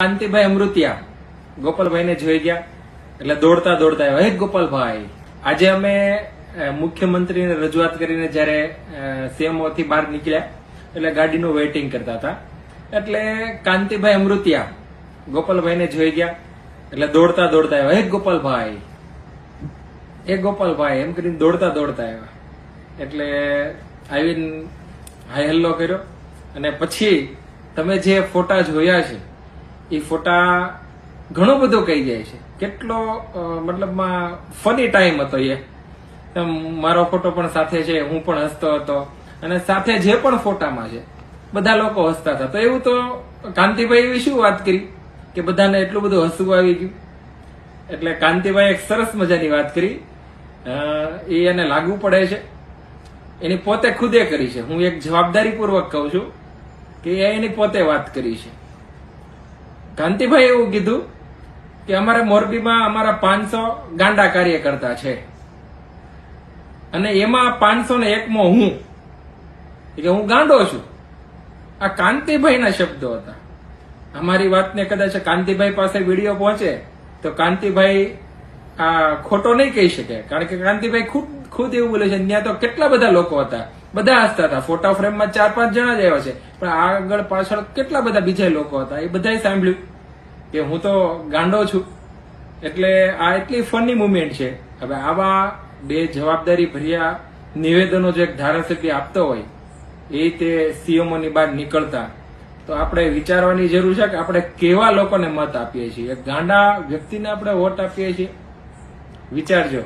કાંતિભાઈ અમૃતિયા. ગોપાલભાઈને જોઈ ગયા. એટલે દોડતા દોડતા આવ્યા. હે ગોપાલભાઈ, આજે અમે મુખ્યમંત્રીને રજૂઆત કરીને જ્યારે સીએમઓથી બહાર નીકળ્યા, એટલે ગાડીનું વેઇટિંગ કરતા હતા. એટલે કાંતિભાઈ અમૃતિયા, ગોપાલભાઈને જોઈ ગયા. એટલે દોડતા દોડતા આવ્યા. હે ગોપાલભાઈ એ ગોપાલભાઈ, એમ કરીને દોડતા દોડતા આવ્યા. એટલે આવીને હાય હલ્લો કર્યો. અને પછી તમે જે ફોટા જોયા છે એ ફોટા ઘણો બધો કહી જાય છે. કેટલો મતલબમાં ફની ટાઈમ હતો એ. મારો ફોટો પણ સાથે છે, હું પણ હસતો હતો. અને સાથે જે પણ ફોટામાં છે, બધા લોકો હસતા હતા. તો એવું તો કાંતિભાઈ એવી શું વાત કરી? કે બધાને એટલું બધું હસવું આવી ગયું. એટલે કાંતિભાઈ એક સરસ મજાની વાત કરી. એ એને લાગુ પડે છે. એની પોતે ખુદે કરી છે. હું એક જવાબદારીપૂર્વક કહું છું કે એની પોતે વાત કરી છે. કાંતિભાઈ એવું કીધું કે અમારે મોરબીમાં અમારા પાંચસો ગાંડા કાર્યકર્તા છે. અને એમાં પાંચસો ને એકમાં હું. કે હું ગાંડો છું. આ કાંતિભાઈના શબ્દો હતા. અમારી વાતને કદાચ કાંતિભાઈ પાસે વીડિયો પહોંચે, તો કાંતિભાઈ આ ખોટો નહીં કહી શકે. કારણ કે કાંતિભાઈ ખુદ ખુદ એવું બોલે છે, ત્યાં તો કેટલા બધા લોકો હતા? બધા હસતા હતા. ફોટા ફ્રેમમાં ચાર પાંચ જણા જ આવ્યા છે. પણ આગળ પાછળ કેટલા બધા બીજા લોકો હતા? એ બધાએ સાંભળ્યું. કે હું તો ગાંડો છું. એટલે આ એટલી ફની મુમેન્ટ છે. હવે આવા બે જવાબદારી ભર્યા નિવેદનો જે ધારાસભ્ય આપતો હોય, એ તે સીએમઓ ની બહાર નીકળતા. તો આપણે વિચારવાની જરૂર છે કે આપણે કેવા લોકોને મત આપીએ છીએ? ગાંડા વ્યક્તિને આપણે વોટ આપીએ છીએ? વિચારજો.